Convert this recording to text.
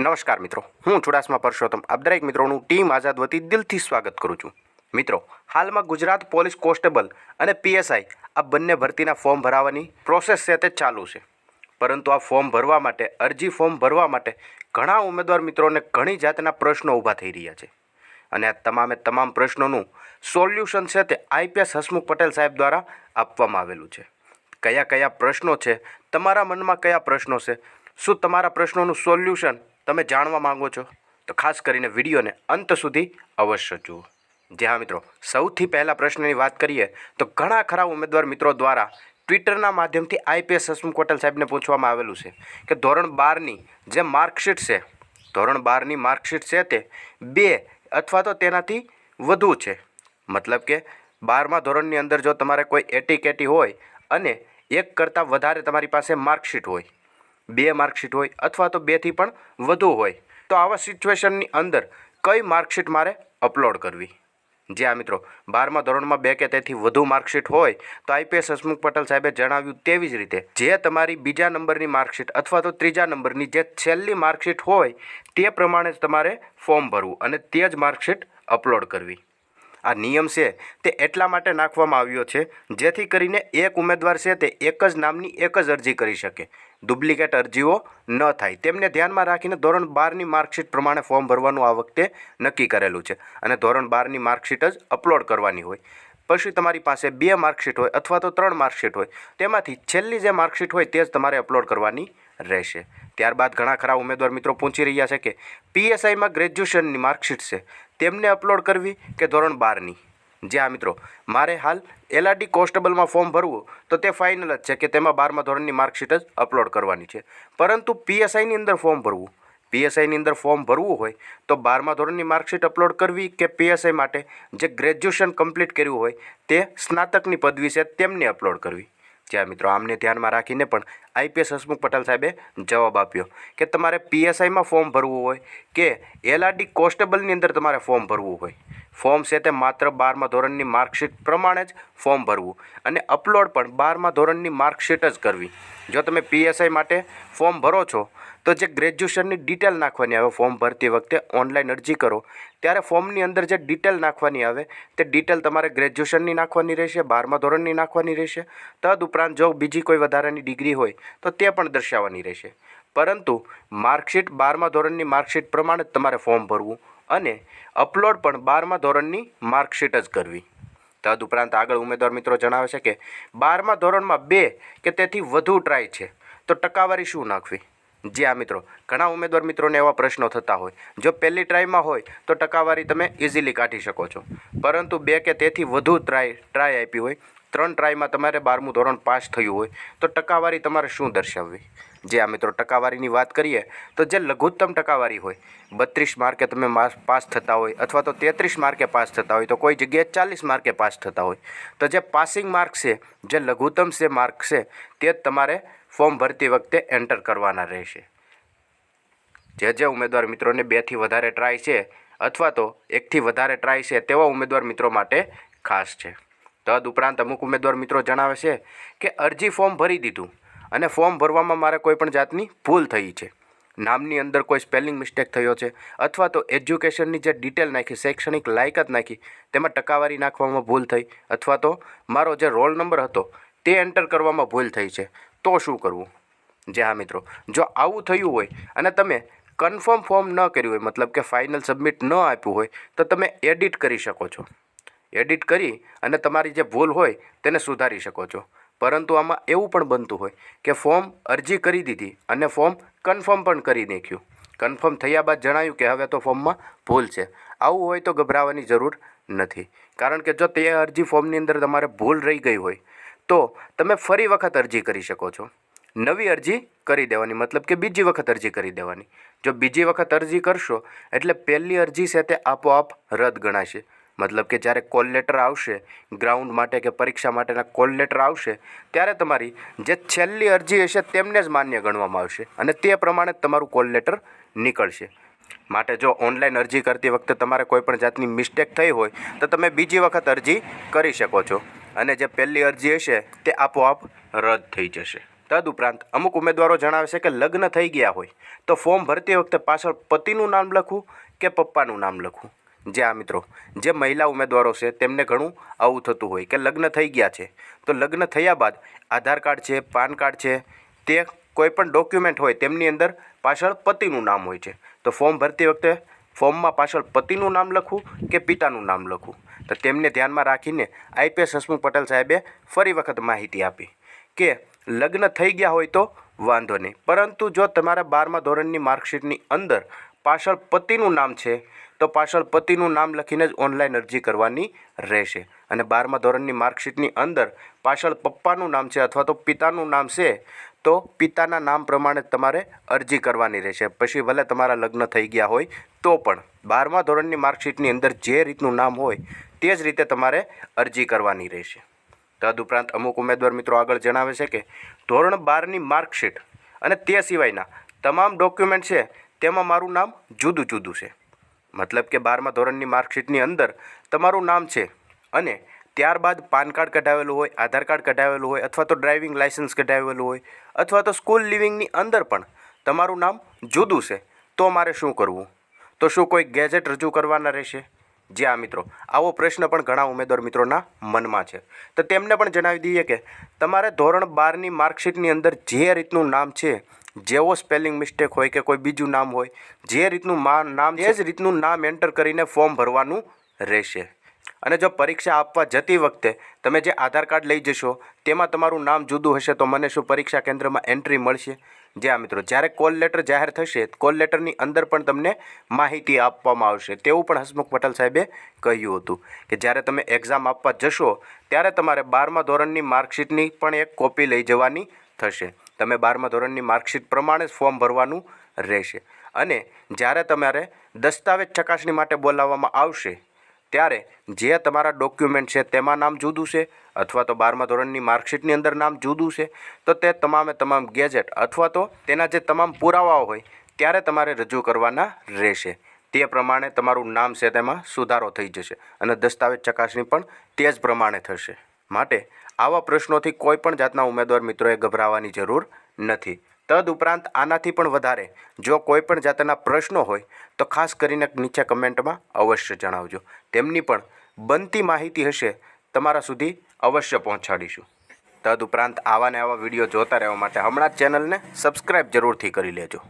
નમસ્કાર મિત્રો, હું ચુડાસમા પરસોત્તમ. આપ દરેક મિત્રોનું ટીમ આઝાદ વતી દિલથી સ્વાગત કરું છું. મિત્રો, હાલમાં ગુજરાત પોલીસ કોન્સ્ટેબલ અને પીએસઆઈ આ બંને ભરતીના ફોર્મ ભરાવાની પ્રોસેસ છે તે ચાલુ છે. પરંતુ આ ફોર્મ ભરવા માટે, અરજી ફોર્મ ભરવા માટે ઘણા ઉમેદવાર મિત્રોને ઘણી જાતના પ્રશ્નો ઊભા થઈ રહ્યા છે. અને આ તમામે તમામ પ્રશ્નોનું સોલ્યુશન છે તે આઈપીએસ હસમુખ પટેલ સાહેબ દ્વારા આપવામાં આવેલું છે. કયા કયા પ્રશ્નો છે, તમારા મનમાં કયા પ્રશ્નો છે, શું તમારા પ્રશ્નોનું સોલ્યુશન તમે જાણવા માંગો છો, તો ખાસ કરીને વિડીયોને અંત સુધી અવશ્ય જુઓ. જે હા મિત્રો, સૌથી પહેલા પ્રશ્નની વાત કરીએ, તો ઘણા ખરા ઉમેદવાર મિત્રો દ્વારા ટ્વિટરના માધ્યમથી આઈપીએસ હસમુખ કોટલ સાહેબને પૂછવામાં આવેલું છે કે ધોરણ બારની જે માર્કશીટ છે, ધોરણ બારની માર્કશીટ છે તે બે અથવા તો તેનાથી વધુ છે. મતલબ કે બારમા ધોરણની અંદર જો તમારે કોઈ એટી કેટી હોય અને એક કરતાં વધારે તમારી પાસે માર્કશીટ હોય બે માર્કશીટ હોય અથવા તો બેથી પણ વધુ હોય, તો આવા સિચ્યુએશનની અંદર કઈ માર્કશીટ મારે અપલોડ કરવી? જે આ મિત્રો બારમા ધોરણમાં બે કે તેથી વધુ માર્કશીટ હોય, તો આઈપીએસ હસમુખ પટેલ સાહેબે જણાવ્યું તેવી જ રીતે, જે તમારી બીજા નંબરની માર્કશીટ અથવા તો ત્રીજા નંબરની જે છેલ્લી માર્કશીટ હોય, તે પ્રમાણે જ તમારે ફોર્મ ભરવું અને તે જ માર્કશીટ અપલોડ કરવી. આ નિયમ છે તે એટલા માટે નાખવામાં આવ્યો છે, જેથી કરીને એક ઉમેદવાર છે તે એક જ નામની એક જ અરજી કરી શકે. ડુપ્લિકેટ અરજીઓ ન થાય. તેમને ધ્યાનમાં રાખીને ધોરણ બારની માર્કશીટ પ્રમાણે ફોર્મ ભરવાનું આ વખતે નક્કી કરેલું છે અને ધોરણ બારની માર્કશીટ જ અપલોડ કરવાની હોય. પછી તમારી પાસે બે માર્કશીટ હોય અથવા તો ત્રણ માર્કશીટ હોય. તેમાંથી છેલ્લી જે માર્કશીટ હોય તે જ તમારે અપલોડ કરવાની રહેશે. ત્યારબાદ ઘણા ખરા ઉમેદવાર મિત્રો પૂછી રહ્યા છે કે પીએસઆઈમાં ગ્રેજ્યુએશનની માર્કશીટ છે. તેમને અપલોડ કરવી કે ધોરણ બારની? જે હા મિત્રો, મારે હાલ એલઆરડી કોન્સ્ટેબલમાં ફોર્મ ભરવું તો તે ફાઇનલ જ છે કે તેમાં બારમા ધોરણની માર્કશીટ જ અપલોડ કરવાની છે. પરંતુ પીએસઆઈની અંદર ફોર્મ ભરવું પીએસઆઈની અંદર ફોર્મ ભરવું હોય તો બારમા ધોરણની માર્કશીટ અપલોડ કરવી કે પીએસઆઈ માટે જે ગ્રેજ્યુએશન કમ્પ્લીટ કર્યું હોય તે સ્નાતકની પદવી છે તેમને અપલોડ કરવી. જ્યાં મિત્રો, આમને ધ્યાનમાં રાખીને પણ આઈપીએસ હસમુખ પટેલ સાહેબે જવાબ આપ્યો કે તમારે પીએસઆઈમાં ફોર્મ ભરવું હોય કે એલઆરડી કોન્સ્ટેબલની અંદર તમારે ફોર્મ ભરવું હોય. ફોર્મ છે તે માત્ર બારમા ધોરણની માર્કશીટ પ્રમાણે જ ફોર્મ ભરવું અને અપલોડ પણ બારમા ધોરણની માર્કશીટ જ કરવી. જો તમે પીએસઆઈ માટે ફોર્મ ભરો છો, તો જે ગ્રેજ્યુએશનની ડિટેલ નાખવાની આવે, ફોર્મ ભરતી વખતે ઓનલાઈન અરજી કરો. ત્યારે ફોર્મની અંદર જે ડિટેલ નાખવાની આવે, તે ડિટેલ તમારે ગ્રેજ્યુએશનની નાખવાની રહેશે, બારમા ધોરણની નાખવાની રહેશે. તદ ઉપરાંત જો બીજી કોઈ વધારાની ડિગ્રી હોય, તો તે પણ દર્શાવવાની રહેશે. પરંતુ માર્કશીટ બારમા ધોરણની માર્કશીટ પ્રમાણે જ તમારે ફોર્મ ભરવું. અને અપલોડ પણ બારમા ધોરણની માર્કશીટ જ કરવી. તદુપરાંત આગળ ઉમેદવાર મિત્રો જણાવે છે કે બારમા ધોરણમાં બે કે તેથી વધુ ટ્રાય છે, તો ટકાવારી શું નાખવી? જી આ મિત્રો, ઘણા ઉમેદવાર મિત્રોને એવા પ્રશ્નો થતા હોય. જો પહેલી ટ્રાયમાં હોય, તો ટકાવારી તમે ઇઝીલી કાઢી શકો છો. પરંતુ બે કે તેથી વધુ ટ્રાય ટ્રાય આપી હોય ત્રણ ટ્રાયમાં તમારે બારમું ધોરણ પાસ થયું હોય, તો ટકાવારી તમારે શું દર્શાવવી? જે આ મિત્રો ટકાવારીની વાત કરીએ, તો જે લઘુત્તમ ટકાવારી હોય, બત્રીસ માર્કે તમે પાસ થતા હોય, અથવા તો તેત્રીસ માર્કે પાસ થતા હોય, તો કોઈ જગ્યાએ ચાલીસ માર્કે પાસ થતા હોય, તો જે પાસિંગ માર્ક છે, જે લઘુત્તમ છે માર્ક છે, તે તમારે ફોર્મ ભરતી વખતે એન્ટર કરવાના રહેશે. જે જે ઉમેદવાર મિત્રોને બેથી વધારે ટ્રાય છે, અથવા તો એકથી વધારે ટ્રાય છે, તેવા ઉમેદવાર મિત્રો માટે ખાસ છે. તદ ઉપરાંત અમુક ઉમેદવાર મિત્રો જણાવે છે કે અરજી ફોર્મ ભરી દીધું અને ફોર્મ ભરવામાં મારે કોઈ પણ જાતની ભૂલ થઈ છે. નામની અંદર કોઈ સ્પેલિંગ મિસ્ટેક થયો છે અથવા તો એજ્યુકેશનની જે ડિટેલ નાખી, શૈક્ષણિક લાયકાત નાખી, તેમાં ટકાવારી નાખવામાં ભૂલ થઈ અથવા તો મારો જે રોલ નંબર હતો તે એન્ટર કરવામાં ભૂલ થઈ છે. તો શું કરવું? જે હા મિત્રો, જો આવું થયું હોય અને તમે કન્ફર્મ ફોર્મ ન કર્યું હોય, મતલબ કે ફાઇનલ સબમિટ ન આપ્યું હોય, તો તમે એડિટ કરી શકો છો. એડિટ કરી અને તમારી જે ભૂલ હોય તેને સુધારી શકો છો. પરંતુ આમાં એવું પણ બનતું હોય કે ફોર્મ અરજી કરી દીધી અને ફોર્મ કન્ફર્મ પણ કરી નાખ્યું. કન્ફર્મ થયા બાદ જણાયું કે હવે તો ફોર્મમાં ભૂલ છે. આવું હોય તો ગભરાવાની જરૂર નથી. કારણ કે જો તે અરજી ફોર્મની અંદર તમારે ભૂલ રહી ગઈ હોય, તો તમે ફરી વખત અરજી કરી શકો છો. નવી અરજી કરી દેવાની, મતલબ કે બીજી વખત અરજી કરી દેવાની. જો બીજી વખત અરજી કરશો, એટલે પહેલી અરજી છે તે આપોઆપ રદ ગણાશે. મતલબ કે જ્યારે કોલ લેટર આવશે, ગ્રાઉન્ડ માટે કે પરીક્ષા માટેના કોલ લેટર આવશે, ત્યારે તમારી જે છેલ્લી અરજી હશે તેમને જ માન્ય ગણવામાં આવશે અને તે પ્રમાણે તમારું કોલ લેટર નીકળશે. માટે જો ઓનલાઈન અરજી કરતી વખતે તમારે કોઈપણ જાતની મિસ્ટેક થઈ હોય, તો તમે બીજી વખત અરજી કરી શકો છો અને જે પહેલી અરજી હશે, તે આપોઆપ રદ થઈ જશે. તદુપરાંત અમુક ઉમેદવારો જણાવે છે કે લગ્ન થઈ ગયા હોય, તો ફોર્મ ભરતી વખતે પાછળ પતિનું નામ લખવું કે પપ્પાનું નામ લખવું? જે આ મિત્રો, જે મહિલા ઉમેદવારો છે, તેમને ઘણું આવું થતું હોય કે લગ્ન થઈ ગયા છે. તો લગ્ન થયા બાદ આધાર કાર્ડ છે, પાન કાર્ડ છે, તે કોઈ પણ ડોક્યુમેન્ટ હોય તેમની અંદર પાછળ પતિનું નામ હોય છે. તો ફોર્મ ભરતી વખતે ફોર્મમાં પાછળ પતિનું નામ લખવું કે પિતાનું નામ લખવું? તો તેમને ધ્યાનમાં રાખીને આઈપીએસ હસમુખ પટેલ સાહેબે ફરી વખત માહિતી આપી કે લગ્ન થઈ ગયા હોય તો વાંધો નહીં. પરંતુ જો તમારા બારમા ધોરણની માર્કશીટની અંદર પાછળ પતિનું નામ છે તો પાછળ પતિનું નામ લખીને જ ઓનલાઈન અરજી કરવાની રહેશે. અને બારમા ધોરણની માર્કશીટની અંદર પાછળ પપ્પાનું નામ છે અથવા તો પિતાનું નામ છે, તો પિતાના નામ પ્રમાણે તમારે અરજી કરવાની રહેશે. પછી ભલે તમારા લગ્ન થઈ ગયા હોય, તો પણ બારમા ધોરણની માર્કશીટની અંદર જે રીતનું નામ હોય, તે જ રીતે તમારે અરજી કરવાની રહેશે. તદુપરાંત અમુક ઉમેદવાર મિત્રો આગળ જણાવે છે કે, ધોરણ બારની માર્કશીટ અને તે સિવાયના તમામ ડોક્યુમેન્ટ છે, તેમાં મારું નામ જુદું જુદું છે. મતલબ કે બારમા ધોરણની માર્કશીટની અંદર તમારું નામ છે અને ત્યારબાદ પાન કાર્ડ કઢાવેલું હોય, આધાર કાર્ડ કઢાવેલું હોય અથવા તો ડ્રાઇવિંગ લાઇસન્સ કઢાવેલું હોય અથવા તો સ્કૂલ લિવિંગની અંદર પણ તમારું નામ જુદું છે, તો મારે શું કરવું? તો શું કોઈ ગેજેટ રજૂ કરવાના રહેશે? જી આ મિત્રો. આવો પ્રશ્ન પણ ઘણા ઉમેદવાર મિત્રોના મનમાં છે. તો તેમને પણ જણાવી દઈએ કે તમારે ધોરણ બારની માર્કશીટની અંદર જે રીતનું નામ છે જેવો સ્પેલિંગ મિસ્ટેક હોય કે કોઈ બીજું નામ હોય, જે રીતનું નામ એ જ રીતનું નામ એન્ટર કરીને ફોર્મ ભરવાનું રહેશે. અને જો પરીક્ષા આપવા જતી વખતે તમે જે આધાર કાર્ડ લઈ જશો, તેમાં તમારું નામ જુદું હશે તો મને શું પરીક્ષા કેન્દ્રમાં એન્ટ્રી મળશે? જે આ મિત્રો, જ્યારે કોલ લેટર જાહેર થશે કોલ લેટરની અંદર પણ તમને માહિતી આપવામાં આવશે. તેવું પણ હસમુખ પટેલ સાહેબે કહ્યું હતું કે જ્યારે તમે એક્ઝામ આપવા જશો, ત્યારે તમારે બારમા ધોરણની માર્કશીટની પણ એક કોપી લઈ જવાની થશે. તમે બારમા ધોરણની માર્કશીટ પ્રમાણે જ ફોર્મ ભરવાનું રહેશે. અને જ્યારે તમારે દસ્તાવેજ ચકાસણી માટે બોલાવવામાં આવશે, ત્યારે જે તમારા ડોક્યુમેન્ટ છે તેમાં નામ જુદું છે અથવા તો બારમા ધોરણની માર્કશીટની અંદર નામ જુદું છે, તો તે તમામે તમામ ગેજેટ અથવા તો તેના જે તમામ પુરાવાઓ હોય ત્યારે તમારે રજૂ કરવાના રહેશે. તે પ્રમાણે તમારું નામ છે તેમાં સુધારો થઈ જશે અને દસ્તાવેજ ચકાસણી પણ તે જ પ્રમાણે થશે. માટે આવા પ્રશ્નોથી કોઈ પણ જાતના ઉમેદવાર મિત્રોએ ગભરાવાની જરૂર નથી. તદઉપરાંત આનાથી પણ વધારે, જો કોઈ પણ જાતના પ્રશ્નો હોય, તો ખાસ કરીને નીચે કમેન્ટમાં અવશ્ય જણાવજો. તેમની પણ બનતી માહિતી હશે, તમારા સુધી અવશ્ય પહોંચાડીશું. તદઉપરાંત આવા ને આવા વીડિયો જોતા રહેવા માટે હમણાં જ ચેનલને સબસ્ક્રાઈબ જરૂરથી કરી લેજો.